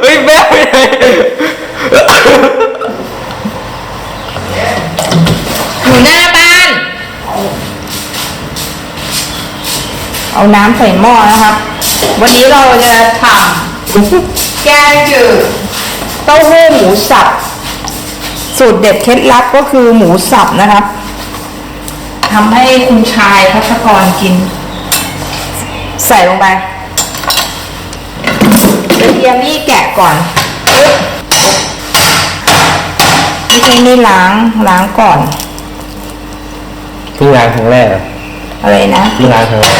เฮ้ยแม่ไปไหนูหน้าบ้าน เอาน้ำใส่หม้อนะครับ วันนี้เราจะทำแกงจืดเต้าหู้หมูสับ สูตรเด็ดเคล็ดลับก็คือหมูสับนะครับทำให้คุณชายพัชกรกิน ใส่ลงไปกระเทียมนี่แกะก่อนปึ๊บไม่ใช่นี่ล้างล้างก่อนเพิ่งล้างครั้งแรกอะอะไรนะเพิ่งล้างครั้งแรก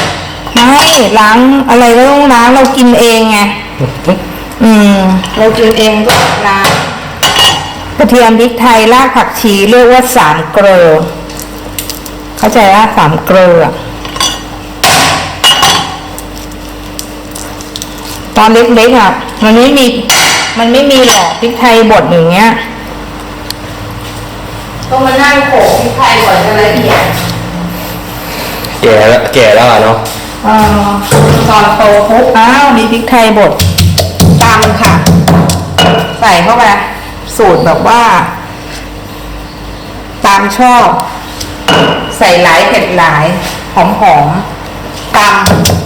ไม่ล้างอะไรก็ต้องล้างเรากินเองไงอืม เรากินเองก็ล้างกระเทียมพริกไทยรากผักชีเรียกว่าสามเกลอเข้าใจว่าสามเกลอ ตอนเล็กๆอะมันไม่มีมันไม่มีหรอกพริกไทยบดอย่างเงี้ยต้องมานั่งโขลกพริกไทยก่อนจะละเอียดแก่แล้วแก่แล้วอะเนาะเอ่อตอนโตปุ๊บอ้าวมีพริกไทยบดตำค่ะ ใส่เข้าไปสูตรแบบว่า ตามชอบ ใส่หลายเผ็ดหลาย หอมหอมๆตำ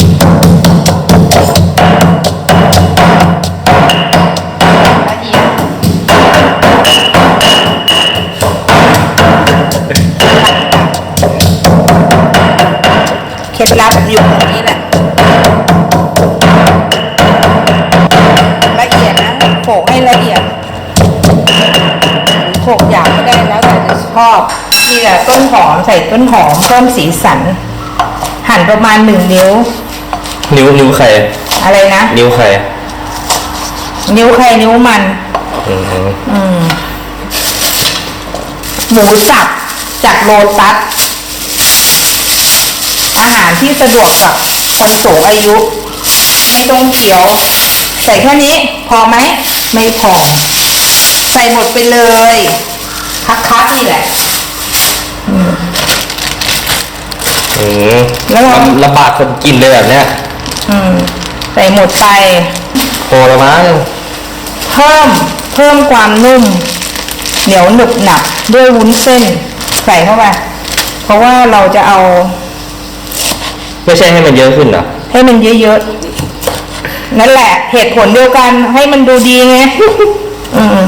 เอียดเคล็ดลับอยู่ตรงนี้แหละละเอียดนะโขลกให้ละเอียดโขลกหยาบก็ได้แล้วแต่จะชอบนี่แหละต้นหอมใส่ต้นหอมเพิ่มสีสัน หั่นประมาณหนึ่งนิ้ว นิ้วนิ้วใครอะไรนะ นิ้วใคร นิ้วใครนิ้วมันอืมอืมหมูสับจากโลตัสอาหารที่สะดวกกับคนสูงอายุ ไม่ต้องเคี้ยว ใส่แค่นี้ พอไหม ไม่พอ ใส่หมดไปเลยคักๆนี่แหละอืมแล้วเรา ลำลำบากคนกินเลยแบบเนี้ย อืม ใส่หมดไป พอแล้วมั้ง เพิ่มเพิ่มความนุ่ม เหนียวหนึบหนับด้วยวุ้นเส้นใส่เข้าไปเพราะว่าเราจะเอา ไม่ใช่ให้มันเยอะขึ้นเหรอให้มันเยอะๆนั่นแหละ เหตุผลเดียวกันให้มันดูดีไงอืม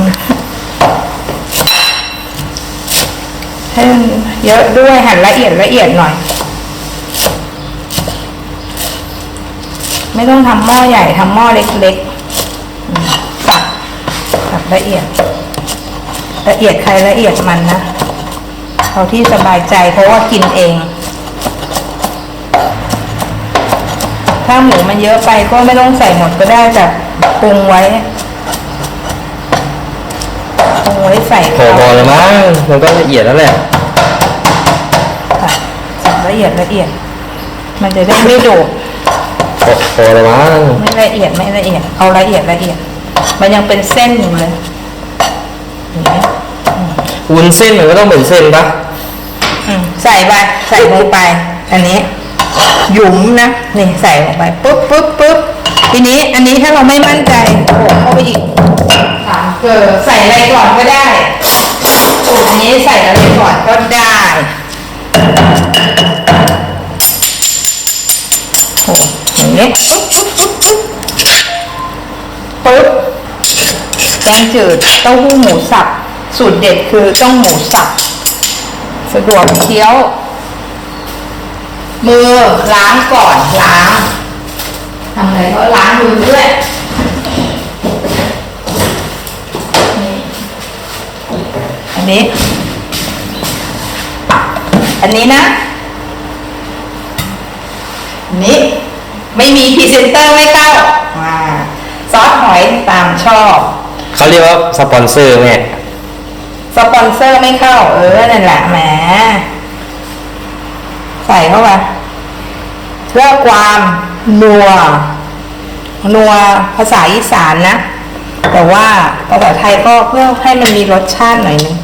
ให้มันเยอะด้วยหั่นละเอียดละเอียดหน่อย ไม่ต้องทำหม้อใหญ่ทำหม้อเล็กๆอืมสับสับ ละเอียด ละเอียดใครละเอียดมันนะเอาที่สบายใจเพราะว่ากินเอง ถ้าหมูมันเยอะไปก็ไม่ต้องใส่หมดก็ได้แต่ปรุงไว้ปรุงไว้ใส่พอพอแล้วมั้งมันก็ละเอียดแล้วแหละค่ะสับละเอียดละเอียด มันจะได้ไม่โดดพอพอแล้วมั้งไม่ละเอียดไม่ละเอียดเอาละเอียดละเอียด มันยังเป็นเส้นอยู่เลยเห็นไหมวุ้นเส้นมันก็ต้องเป็นเส้นปะอืมใส่ไปใส่ลงไป อันนี้ หยุมนะนี่ใส่ลงไปปุ๊บปุ๊บปุ๊บทีนี้อันนี้ถ้าเราไม่มั่นใจโขลกเข้าไปอีกสามเกลือใส่อะไรก่อนก็ได้สูตรนี้ใส่อะไรก่อนก็ได้โอ้อย่างนี้ปุ๊บปุ๊บปุ๊บแก งจืดเต้าหู้หมูสับ สูตรเด็ดคือต้องหมูสับ สะดวกเคี้ยว มือล้างก่อนล้างทำอะไรก็ล้างมือด้วยอันนี้ อันนี้นะอันนี้ไม่มีพรีเซนเตอร์ไม่เข้าอ่าซอสหอยตามชอบ เขาเรียกว่าสปอนเซอร์แม่สปอนเซอร์ไม่เข้า เออนั่นแหละแหมใส่เข้าไปเพื่อความนัวนัวภาษาอีสานนะ แต่ว่าภาษาไทยก็เพื่อให้มันมีรสชาติหน่อยนึง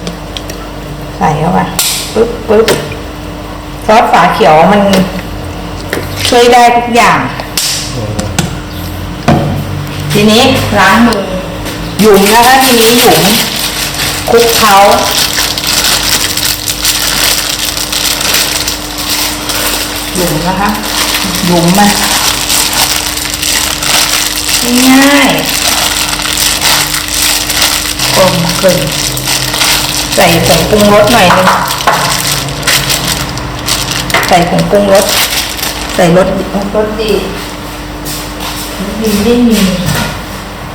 ใส่เข้าไปปึ๊บปึ๊บซอสฝาเขียวมันช่วยได้ทุกอย่าง ทีนี้ล้างมือ หยุมนะคะทีนี้หยุมคุกเคล้าหยุมนะคะหยุมมันง่ายกลมกลืนใส่ผงปรุงรสหน่อยนึงใส่ผงปรุงรสใส่รสรสดีรสดีไม่มี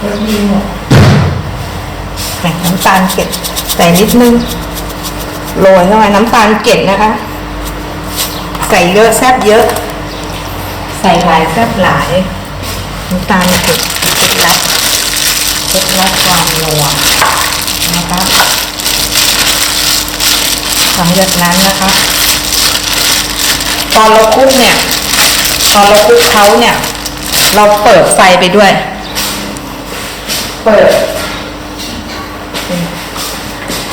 รสดีหมด น้ำตาลเกล็ดใส่นิดนึงโรยเข้าไปน้ำตาลเกล็ดนะคะ ใส่เยอะแซ่บเยอะ ใส่หลายแซ่บหลายน้ำตาลเกล็ดเคล็ดลับเคล็ดลับความนัวนะคะหลังจากนั้นนะคะ ตอนเราคลุกเนี่ย ตอนเราคลุกเขาเนี่ย เราเปิดไฟไปด้วย เปิด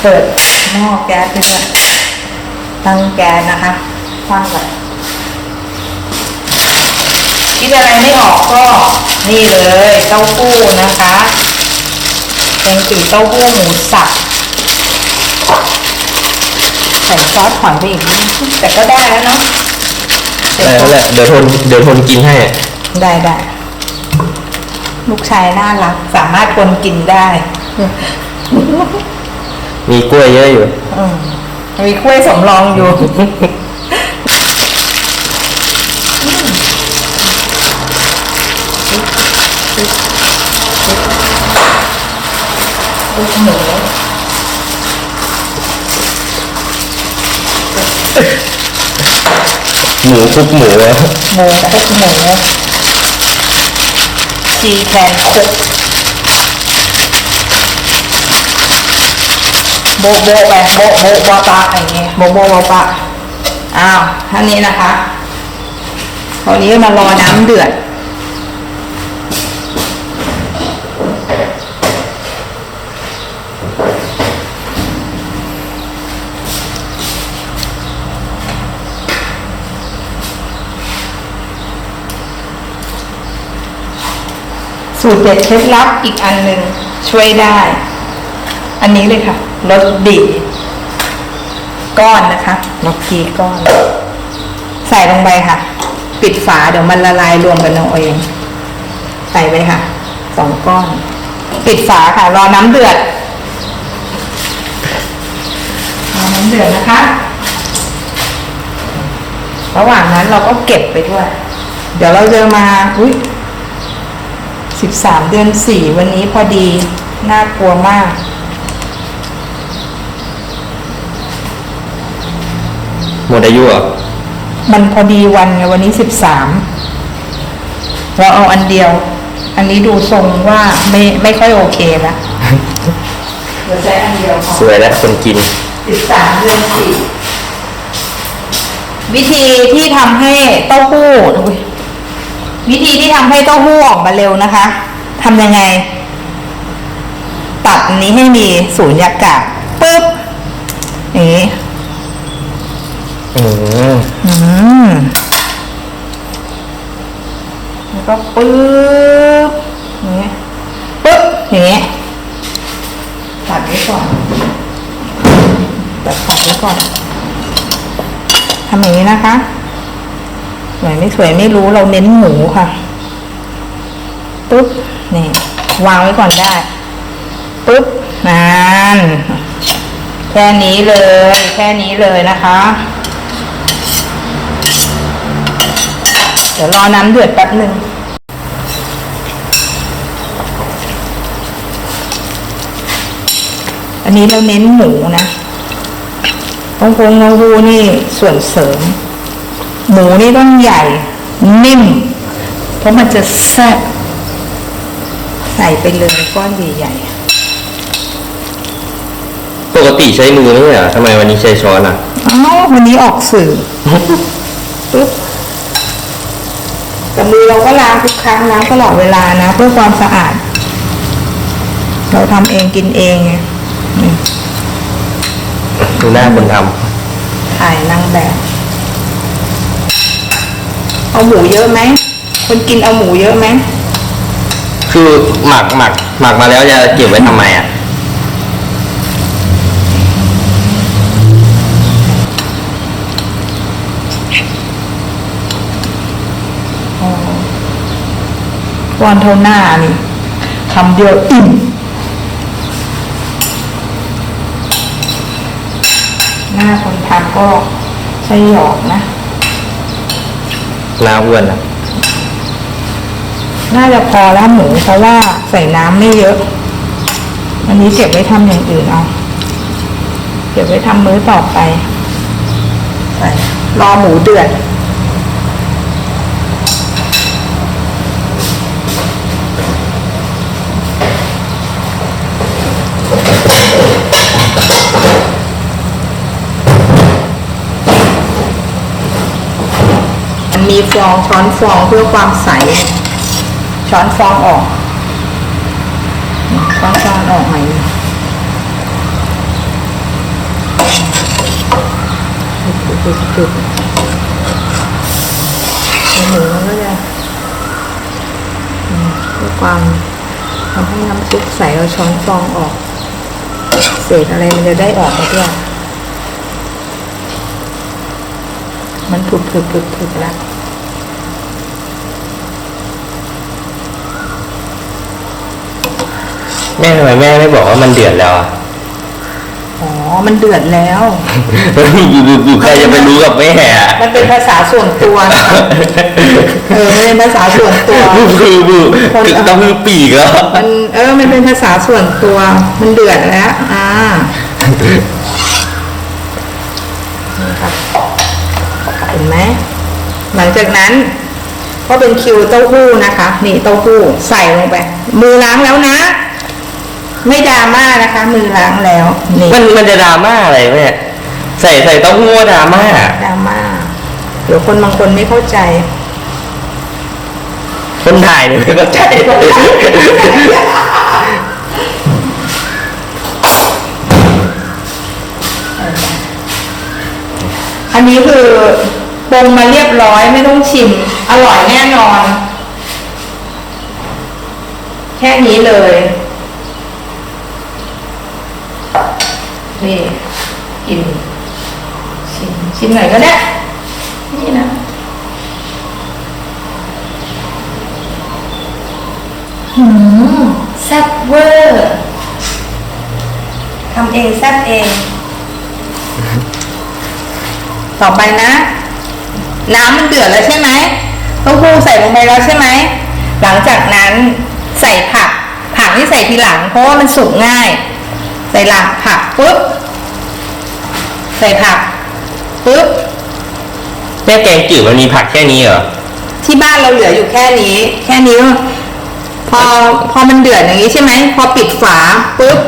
เปิดหม้อแก๊สไปด้วยตั้งแก๊สนะคะตั้งแบบคิดอะไรไม่ออกก็นี่เลยเต้าหู้นะคะ เป็นสีเต้าหู้หมูสับใส่ซอสหอยไปอีกนิดแต่ก็ได้แล้วเนาะได้แล้วแหละเดี๋ยวทนเดี๋ยวทนกินให้ ได้ได้ ลูกชายน่ารัก สามารถคนกินได้ มีกล้วยเยอะอยู่อืมมีกล้วยสำรองอยู่ลูกหมูหมูคลุกหมูอะหมูคลุกหมูชีแคนคุก โบโบไปโบโบะวาปะอย่างเงี้ยโบโบะวาปะอ้าวท่านี้นะคะคราวนี้มารอน้ำเดือดสูตรเด็ดเคล็ดลับอีกอันหนึ่งช่วยได้ อันนี้เลยค่ะรสดีก้อนนะคะนกพีก้อน ใส่ลงไปค่ะ ปิดฝาเดี๋ยวมันละลายรวมกันเอาเอง ใส่ไปค่ะสองก้อน ปิดฝาค่ะ รอน้ำเดือดรอน้ำเดือดนะคะ ระหว่างนั้นเราก็เก็บไปด้วย เดี๋ยวเราจะมาอุ้ยสิบสามเดือนสี่วันนี้พอดี น่ากลัวมาก หมดอายุเหรอมันพอดีวันไงวันนี้สิบสามเราเอาอันเดียว อันนี้ดูทรงว่าไม่ไม่ค่อยโอเคละเราใช้อันเดียวพอสวยแล้วคนกินสิบสามเดือนสี่วิธีที่ทำให้เต้าหู้อุ๊ยวิธีที่ทำให้เต้าหู้ออกมาเร็วนะคะทำยังไง ตัดอันนี้ให้มีศูนย์ยากาศปึ๊บอย่างนี้ อืมแล้วก็ปึ๊บอย่างนี้ปึ๊บอย่างนี้ตัดไว้ก่อนตัดขอบไว้ก่อนทำอย่างนี้นะคะสวยไม่สวยไม่รู้เราเน้นหมูค่ะปึ๊บนี่วางไว้ก่อนได้ปึ๊บนานแค่นี้เลย แค่นี้เลยนะคะ เดี๋ยวรอน้ำเดือดแป๊บหนึ่งอันนี้เราเน้นหมูนะต้องพงเงาหูนี่ส่วนเสริม หมูนี่ต้องใหญ่ นิ่ม เพราะมันจะแซ่บใส่ไปเลยก้อนใหญ่ปกติใช้มือไม่ใช่เหรอทำไมวันนี้ใช้ช้อนอะๆอ้าววันนี้ออกสื่อ ปึ๊บ แต่มือเราก็ล้างทุกครั้งล้างตลอดเวลานะ เพื่อความสะอาด เราทำเองกินเองไงนี่ดูหน้าคนทถ่ายนางแบบโอเอาหมูเยอะไหม คนกินเอาหมูเยอะไหม คือหมักหมักหมักมาแล้วจะเก็บไว้ทำไมอะ วันเท่าหน้านี่คำเดียวอิ่มหน้าคนทำก็ใช้หยอกนะน้าอ้วนอะ น่าจะพอแล้วหมูเพราะว่าใส่น้ำไม่เยอะ อันนี้เก็บไว้ทำอย่างอื่นเอาเก็บไว้ทำมื้อต่อไปรอหมูเดือด มีฟองช้อนฟองเพื่อความใส ช้อนฟองออก ช้อนฟองออกใหม่จุดๆจุดหมูมันก็จะเพื่อความทำให้น้ำซุปใสเอาช้อนฟองออก เศษอะไรมันจะได้ออกมาด้วยมันผุดผุดผุดผุดแล้ว แม่ทำไมแม่ไม่บอกว่ามันเดือดแล้วอะอ๋อ มันเดือดแล้ว อยู่ๆใครจะไปรู้กับแม่อะมันเป็นภาษาส่วนตัวนะคะเออมันเป็นภาษาส่วนตัวคือคือคือต้องมือปีกแล้วมันเออ มันเป็นภาษาส่วนตัว มันเดือดแล้ว อ่านี่ครับเห็นไหมหลังจากนั้นก็เป็นคิวเต้าหู้นะคะ นี่เต้าหู้ใส่ลงไป มือล้างแล้วนะ ไม่ดราม่านะคะ มือล้างแล้วนี่มันมันจะดราม่าอะไรแม่ใส่ใส่เต้าหู้ดราม่าดราม่าเดี๋ยวคนบางคนไม่เข้าใจ คนถ่ายเนี่ยไม่เข้าใจอันนี้คือปรุงมาเรียบร้อยไม่ต้องชิม อร่อยแน่นอน แค่นี้เลย นี่กินชิมชิมหน่อยก็ได้ นี่นะหืมแซ่บเวอร์ทำเองแซ่บเอง ต่อไปนะ น้ำมันเดือดแล้วใช่ไหมเต้าหู้ใส่ลงไปแล้วใช่ไหม หลังจากนั้นใส่ผัก ผักที่ใส่ทีหลัง เพราะว่ามันสุกง่าย ส่หลังผักปุ๊บ ใส่ผักปุ๊บ แม่แกงจืดมันมีผักแค่นี้เหรอ ที่บ้านเราเหลืออยู่แค่นี้ แค่นี้ พอพอมันเดือดอย่างนี้ใช่ไหม พอปิดฝาปุ๊บ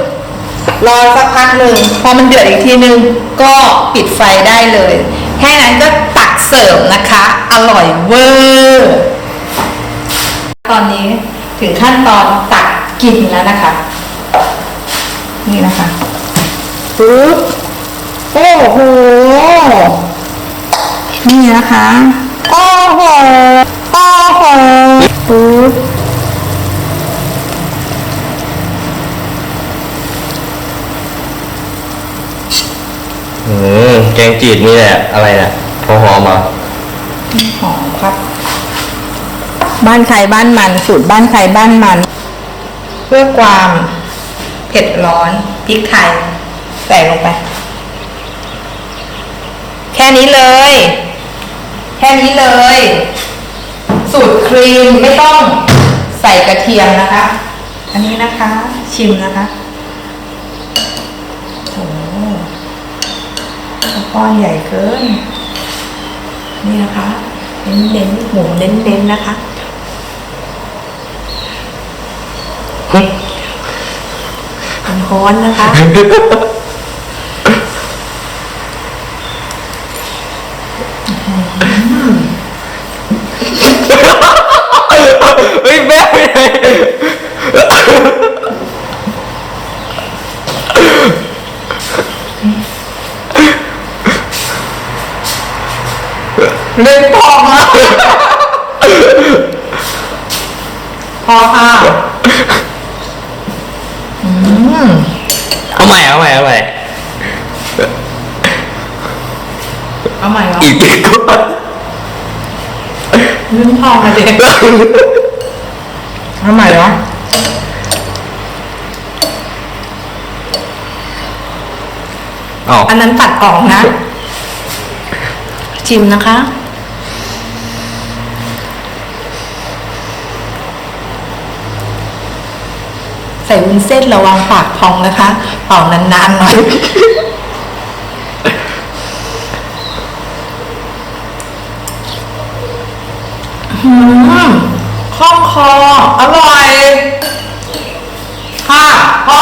รอสักพักหนึ่ง พอมันเดือดอีกทีนึงก็ปิดไฟได้เลย แค่นั้นก็ตักเสิร์ฟนะคะ อร่อยเวอร์ตอนนี้ถึงขั้นตอนตักกินแล้วนะคะ นี่นะคะปุ๊บโอ้โห นี่นะคะ โอ้โห โอ้โหปุ๊บอืมแกงจืดนี่แหละ อะไรน่ะพอหอมเหรอหอมครับ บ้านใครบ้านมันสูตรบ้านใครบ้านมัน เพื่อความ เผ็ดร้อนพริกไทยใส่ลงไป แค่นี้เลย แค่นี้เลย สูตรครีมไม่ต้องใส่กระเทียมนะคะ อันนี้นะคะ ชิมนะคะโอ้หก้อนใหญ่เกิน นี่นะคะเน้นเน้นๆหมูเน้นเน้นๆนะคะ ร้อนนะคะ เฮ้ยแม่ไปไเล่นพอมาพอค่ะ ออีกทีก่อนลืมพองมาเด็กเอาใหม่เหรออ๋ออันนั้นตัดออกนะชิมนะคะ ใส่วุ้นเส้นระวังปากพองนะคะ เป่านานๆหน่อย อืมคล่องคอ อร่อย ค่ะพอ